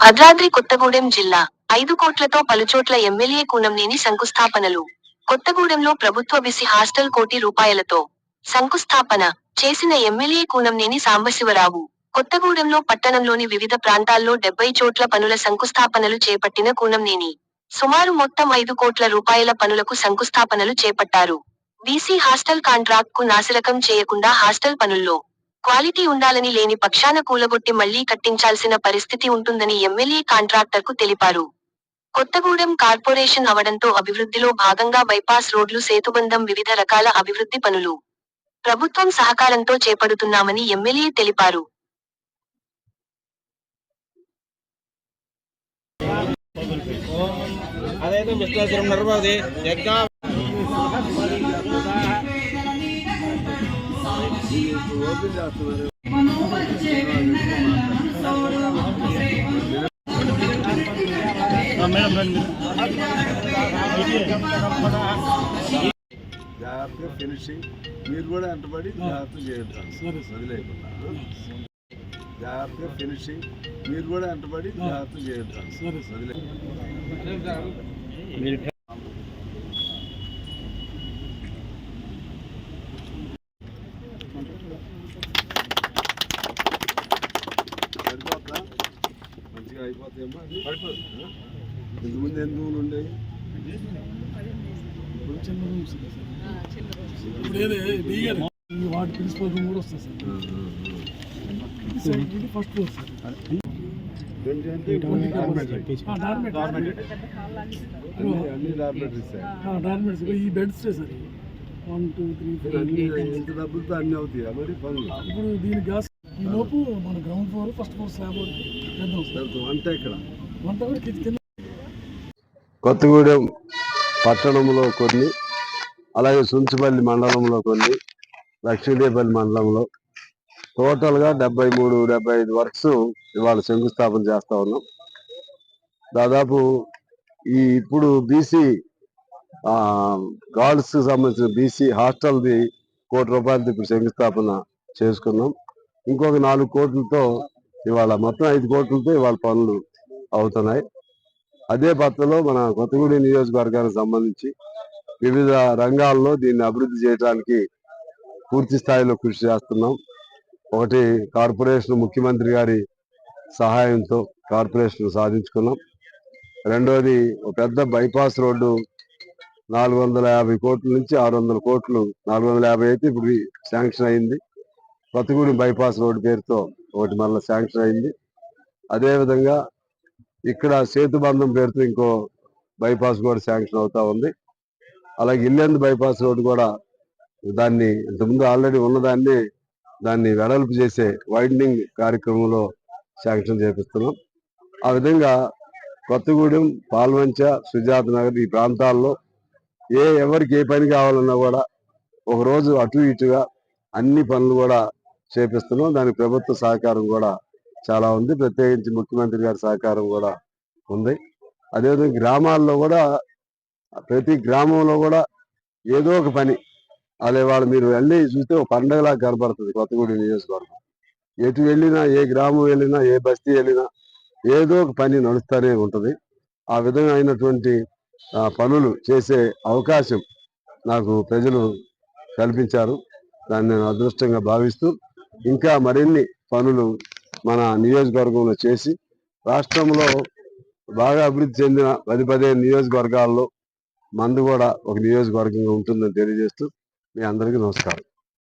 భద్రాద్రి కొత్తగూడెం జిల్లా ఐదు కోట్లతో పలుచోట్ల ఎమ్మెల్యే కూనంనేని శంకుస్థాపనలు. కొత్తగూడెంలో ప్రభుత్వ బిసి హాస్టల్ కోటి రూపాయలతో శంకుస్థాపన చేసిన ఎమ్మెల్యే కూనంనేని సాంబశివరావు. కొత్తగూడెంలో పట్టణంలోని వివిధ ప్రాంతాల్లో డెబ్బై చోట్ల పనుల శంకుస్థాపనలు చేపట్టిన కూనంనేని. సుమారు మొత్తం ఐదు కోట్ల రూపాయల పనులకు శంకుస్థాపనలు చేపట్టారు. బీసీ హాస్టల్ కాంట్రాక్ట్కు నాసిరకం చేయకుండా హాస్టల్ పనుల్లో క్వాలిటీ ఉండాలని లేని పక్షాన కూలగొట్టి మళ్ళీ కట్టించాల్సిన పరిస్థితి ఉంటుందని ఎమ్మెల్యే కాంట్రాక్టర్కు తెలిపారు. కొత్తగూడెం కార్పొరేషన్ అవడంతో అభివృద్ధిలో భాగంగా బైపాస్ రోడ్లు సేతుబంధం వివిధ రకాల అభివృద్ధి పనులు ప్రభుత్వం సహకారంతో చేపడుతున్నామని ఎమ్మెల్యే తెలిపారు. అదైతే జాగ్రత్తగా ఫినిషింగ్ మీరు కూడా వెంటబడి జాగ్రత్త చేయండి. వదిలేకుండా జాగ్రత్తగా ఫినిషింగ్ మీరు కూడా వెంటబడి జాగ్రత్త చేయండి. వదిలే ఇంతకుముందు ఎన్ని రూములు ఉండేవి ఇప్పుడు చిన్న రూమ్స్ ఈ ప్రిన్సిపల్ రూమ్ కూడా వస్తుంది సార్ ఫస్ట్ ఫ్లోర్ సార్ అన్ని డార్మెంట్స్ ఈ beds sir one two three four అన్ని డబ్బులతో అన్ని అవుతాయి మరి ఇప్పుడు దీని గ్యాస్ ఈ లోపు మన ground floor first floor slab ఇక్కడ. వంట కూడా కింద కొత్తగూడెం పట్టణంలో కొన్ని అలాగే సుంచుపల్లి మండలంలో కొన్ని లక్ష్మీదేపల్లి మండలంలో టోటల్గా డెబ్బై మూడు డెబ్బై ఐదు వర్క్స్ ఇవాళ శంకుస్థాపన చేస్తా ఉన్నాం. దాదాపు ఈ ఇప్పుడు బీసీ గార్డ్స్ సంబంధించిన బీసీ హాస్టల్ది కోటి రూపాయలతో ఇప్పుడు శంకుస్థాపన చేసుకున్నాం. ఇంకొక నాలుగు కోట్లతో ఇవాళ మొత్తం ఐదు కోట్లతో ఇవాళ పనులు అవుతున్నాయి. అదే పత్రలో మన కొత్తగూడెం నియోజకవర్గానికి సంబంధించి వివిధ రంగాల్లో దీన్ని అభివృద్ధి చేయడానికి పూర్తి స్థాయిలో కృషి చేస్తున్నాం. ఒకటి కార్పొరేషన్ ముఖ్యమంత్రి గారి సహాయంతో కార్పొరేషన్ సాధించుకున్నాం. రెండోది ఒక పెద్ద బైపాస్ రోడ్డు నాలుగు వందల యాభై కోట్ల నుంచి ఆరు వందల కోట్లు నాలుగు వందల యాభై అయితే ఇప్పుడు శాంక్షన్ అయింది. కొత్తగూడెం బైపాస్ రోడ్డు పేరుతో ఒకటి మళ్ళీ శాంక్షన్ అయింది. అదేవిధంగా ఇక్కడ సేతుబంధం పేరుతో ఇంకో బైపాస్ కూడా శాంక్షన్ అవుతా ఉంది. అలాగే ఇల్లెందు బైపాస్ రోడ్డు కూడా దాన్ని ఇంతకుముందు ఆల్రెడీ ఉన్నదాన్ని దాన్ని వెడల్పు చేసే వైడనింగ్ కార్యక్రమంలో శాంక్షన్ చేపిస్తున్నాం. ఆ విధంగా కొత్తగూడెం పాల్వంచ సుజాత నగర్ ఈ ప్రాంతాల్లో ఏ ఎవరికి ఏ పని కావాలన్నా కూడా ఒకరోజు అటు ఇటుగా అన్ని పనులు కూడా చేపిస్తున్నాం. దానికి ప్రభుత్వ సహకారం కూడా చాలా ఉంది. ప్రత్యేకించి ముఖ్యమంత్రి గారి సహకారం కూడా ఉంది. అదేవిధంగా గ్రామాల్లో కూడా ప్రతి గ్రామంలో కూడా ఏదో ఒక పని. అదే వాళ్ళు మీరు వెళ్ళి చూస్తే ఒక పండగలా కనపడుతుంది కొత్తగూడి నియోజకవర్గం. ఎటు వెళ్ళినా ఏ గ్రామం వెళ్ళినా ఏ బస్తీ వెళ్ళినా ఏదో ఒక పని నడుస్తూనే ఉంటుంది. ఆ విధంగా అయినటువంటి పనులు చేసే అవకాశం నాకు ప్రజలు కల్పించారు. దాన్ని నేను అదృష్టంగా భావిస్తూ ఇంకా మరిన్ని పనులు మన నియోజకవర్గంలో చేసి రాష్ట్రంలో బాగా అభివృద్ధి చెందిన పది పదిహేను నియోజకవర్గాల్లో మందు కూడా ఒక నియోజకవర్గంగా ఉంటుందని తెలియజేస్తూ మీ అందరికీ నమస్కారం.